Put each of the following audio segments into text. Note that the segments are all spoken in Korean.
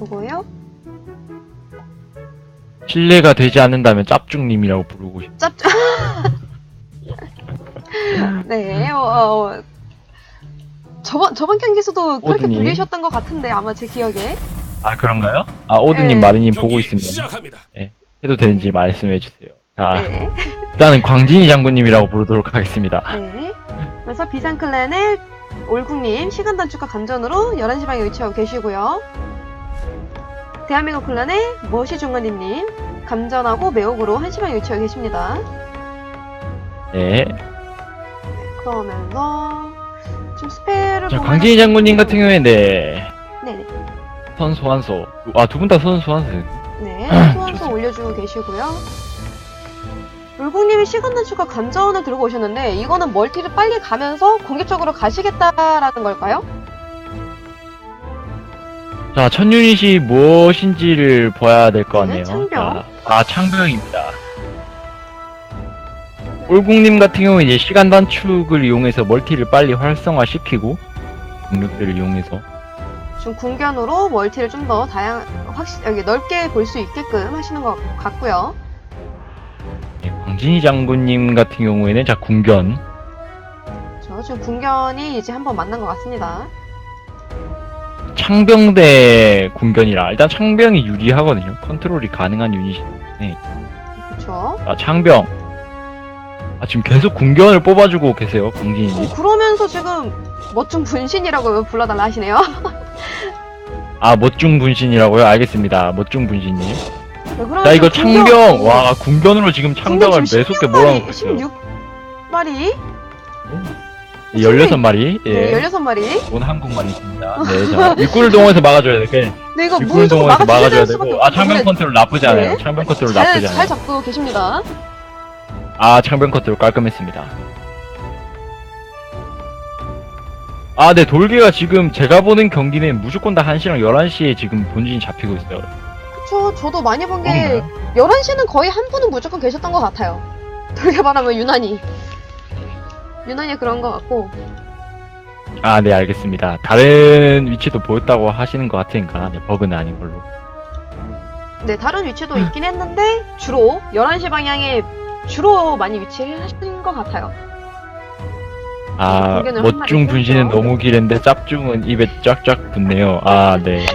그거요? 신뢰가 되지 않는다면 짭중님이라고 부르고 싶. 짭. 네. 어, 어, 저번 저번 경기에서도 그렇게 오드님. 불리셨던 것 같은데 아마 제 기억에. 아 그런가요? 아 오드님 네. 마르님 보고 경기 있습니다. 시작합니다. 해도 되는지 말씀해 주세요. 자 네. 일단은 광진이 장군님이라고 부르도록 하겠습니다. 네. 그래서 비상클랜의 올국님 시간 단축과 감전으로 11시 방에 위치하고 계시고요. 대한민국 클랜의 머시 중간님님 감전하고 매혹으로 1시 방에 위치하고 계십니다. 네. 그러면서 지금 스펠을 자 보면은- 광진이 장군님 같은 경우에 네 네네. 선수 한소. 아 두 분 다 선수 한소. 네, 아, 소환서. 올려주고 계시고요. 울국님이 시간 단축과 감전을 들고 오셨는데 이거는 멀티를 빨리 가면서 공격적으로 가시겠다라는 걸까요? 자, 첫 유닛이 무엇인지를 봐야 될것 네, 같네요. 창병. 자, 아, 창병입니다. 올국님 같은 경우는 이제 시간 단축을 이용해서 멀티를 빨리 활성화시키고, 능력들을 이용해서. 지금 궁견으로 멀티를 좀 더 다양, 확실, 여기 넓게 볼 수 있게끔 하시는 것 같고요. 네, 광진이 장군님 같은 경우에는 자, 궁견. 저 지금 궁견이 이제 한번 만난 것 같습니다. 창병 대 궁견이라. 일단 창병이 유리하거든요. 컨트롤이 가능한 유닛이. 그쵸? 아, 창병. 아, 지금 계속 궁견을 뽑아주고 계세요, 광진이. 어, 그러면서 지금 멋진 분신이라고 불러달라 하시네요. 아, 멋중 분신이라고요? 알겠습니다. 멋중 분신님. 네, 그러면 자, 이거 창병! 와, 궁견으로 지금 창병을 지금 매섭게 16마리, 몰아놓고 있어요. 16마리? 16마리? 예. 네, 16마리. 온 한국만 있습니다. 네, 자, 입구를 동원해서 막아줘야 돼. 그 네, 이거 입구를 동원해서 막아줘야 될 되고. 아, 창병 컨트롤 나쁘지 않아요. 네. 창병 컨트롤 잘, 나쁘지 잘 않아요. 잡고 계십니다. 아, 창병 컨트롤 깔끔했습니다. 아, 네, 돌개가 지금 제가 보는 경기는 무조건 다 1시랑 11시에 지금 본진이 잡히고 있어요. 그쵸, 저도 많이 본 게, 그런가요? 11시는 거의 한 분은 무조건 계셨던 것 같아요. 돌게 말하면 유난히. 유난히 그런 것 같고. 아, 네, 알겠습니다. 다른 위치도 보였다고 하시는 것 같으니까, 네, 버그는 아닌 걸로. 네, 다른 위치도 있긴 했는데, 주로 11시 방향에 주로 많이 위치를 하신 것 같아요. 아, 한 멋중 마리 분신은. 너무 길은데 짭중은 입에 쫙쫙 붙네요. 아, 네.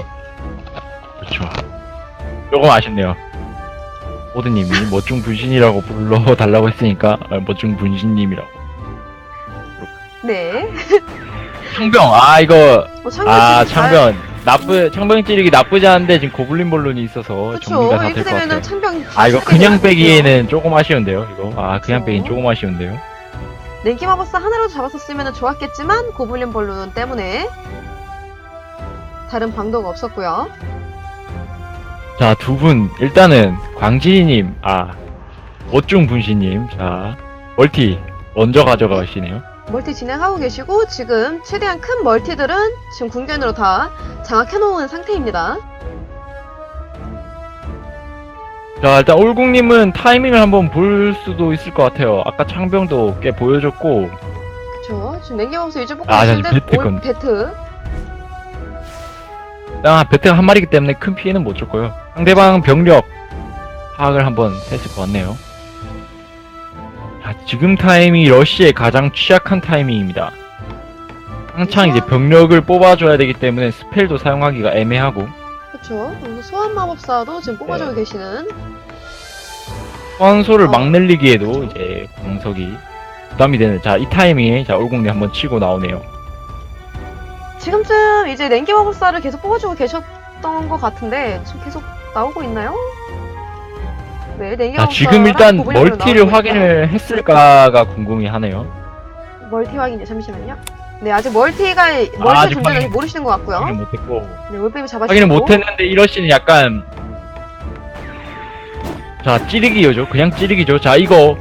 그렇죠. 조금 아쉽네요. 오드님이 멋중 분신이라고 불러달라고 했으니까 아, 멋중 분신님이라고. 네. 창병, 아 이거 뭐 창변 아 지금 잘- 창병 나쁘 창병 찌르기 나쁘지 않은데 지금 고블린 볼론이 있어서 그쵸. 정리가 다 이렇게 될것 같아요. 되면은 창병. 아 이거 그냥 빼기에는 조금 아쉬운데요. 이거 아 그냥 그쵸. 빼기는 조금 아쉬운데요. 거죠. 냉기 마법사 하나라도 잡았었으면 좋았겠지만, 고블린 볼룬 때문에. 다른 방도가 없었고요. 자, 두 분, 일단은, 광진이님, 아, 멋중 분신님, 자, 멀티, 먼저 가져가시네요. 멀티 진행하고 계시고 지금 최대한 큰 멀티들은 지금 궁견으로 다 장악해놓은 상태입니다. 자, 일단, 올국님은 타이밍을 한번 볼 수도 있을 것 같아요. 아까 창병도 꽤 보여줬고, 그쵸? 지금 냉기마법사 위주 뽑고 아, 계시는데 베트 건. 올 베트 아, 베트가 한 마리기 때문에 큰 피해는 못 줬고요. 상대방 병력 파악을 한번 했을 것 같네요. 자, 지금 타이밍이 러시의 가장 취약한 타이밍입니다. 한창 이제 병력을 뽑아줘야 되기 때문에 스펠도 사용하기가 애매하고, 그쵸? 그리고 소환 마법사도 지금 뽑아주고 네. 계시는 선소를 어. 막 늘리기에도 이제 공석이 부담이 되는 자 이 타이밍에 자 올공리 한번 치고 나오네요 지금쯤 이제 냉기 마법사를 계속 뽑아주고 계셨던 것 같은데 지금 계속 나오고 있나요? 네, 자 마법사 지금 일단 멀티를 확인을 했을까가 궁금해 하네요. 멀티 확인이요 잠시만요. 네 아직 멀티가 멀티 아직 존재를 확인- 모르시는 것 같고요. 확인 못했고. 네 올빼미 잡아주고. 확인을 못했는데 이러시는 약간 자 찌르기요죠. 그냥 찌르기죠. 자 이거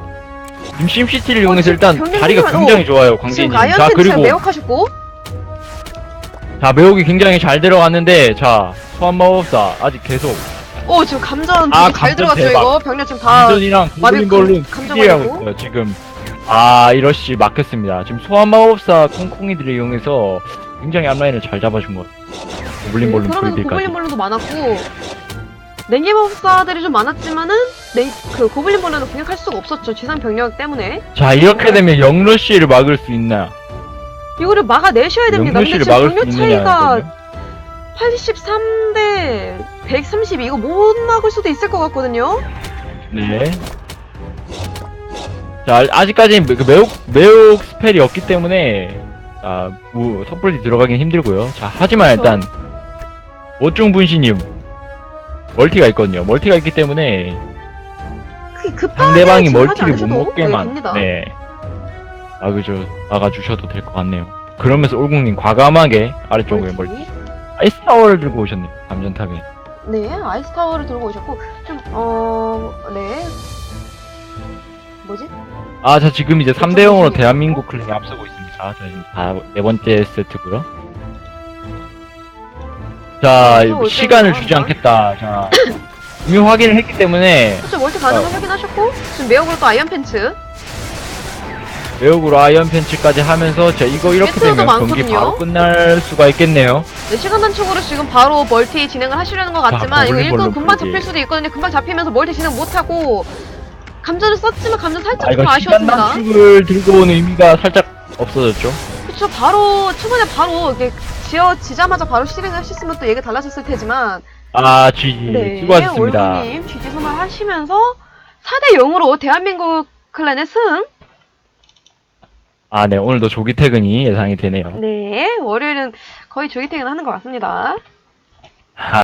심시티를 이용해서 지금 일단 병력이 자리가 많아. 굉장히 좋아요 지금 자 지금 그리고 매혹하셨고. 자 매혹이 굉장히 잘 들어갔는데 자 소환 마법사 아직 계속 오 지금 감전 아, 되게 잘 감전 들어갔죠 대박. 이거 병력 지금 다 감전이랑 고블린 마비 걸로 감- 감정하고. 있어요 지금 아 이러시 막혔습니다 지금 소환 마법사 콩콩이들을 이용해서 굉장히 앞라인을 잘 잡아준 것 같아요 고블린 볼룸 그러면 프리딜까지. 고블린 볼론도 많았고 냉기 법사들이 좀 많았지만은 냉, 그 고블린 볼론을 공격할 수가 없었죠 지상 병력 때문에 자, 이렇게 되면 영러쉬를 막을 수 있나? 이거를 막아내셔야 됩니다. 근데 영러쉬를 지금 막을 수 병력 있느냐? 차이가 83대 132 이거 못 막을 수도 있을 것 같거든요. 네. 자, 아직까지는 그 매혹, 매혹 스펠이 없기 때문에, 아, 뭐, 섣불리 들어가긴 힘들고요. 자, 하지만 그렇죠. 일단, 오중 분신님, 멀티가 있거든요. 멀티가 있기 때문에, 그 급하게 상대방이 멀티를 못 않으셔도 먹게만, 됩니다. 네. 막으죠, 막아주셔도 될 것 같네요. 그러면서 올국님 과감하게 아래쪽에 멀티. 멀티. 아이스 타워를 들고 오셨네요. 감전탑에. 네, 아이스 타워를 들고 오셨고 좀 어, 네. 뭐지? 아, 자, 지금 이제 3대 그렇죠, 0으로 그렇죠. 대한민국 클랜이 앞서고 있습니다. 자, 지금 다, 네 번째 세트고요. 자, 또올 시간을 주지. 않겠다. 자, 이미 확인을 했기 때문에, 그렇죠, 멀티 가능한 어. 확인하셨고 지금 매혹으로 또 아이언 팬츠. 외국으로 아이언 펜치까지 하면서, 자, 이거 이렇게 되면 경기 많거든요. 바로 끝날 수가 있겠네요. 네, 시간 단축으로 지금 바로 멀티 진행을 하시려는 것 같지만 아, 이거 고블린 일꾼 볼로 금방 풀기. 잡힐 수도 있거든요. 금방 잡히면서 멀티 진행 못하고 감전을 썼지만 감전 살짝 아, 좀 이거 시간 아쉬웠습니다. 단축을 들고 온 의미가 살짝 없어졌죠. 그쵸 바로 초반에 바로 이게 지어지자마자 바로 실행하셨으면 또 얘기 달라졌을 테지만 아, GG. 네 수고하셨습니다. 올구님 GG 선발하시면서 4대 0으로 대한민국 클랜의 승. 아, 네, 오늘도 조기 퇴근이 예상이 되네요. 네 월요일은 거의 조기 퇴근하는 것 같습니다. 아,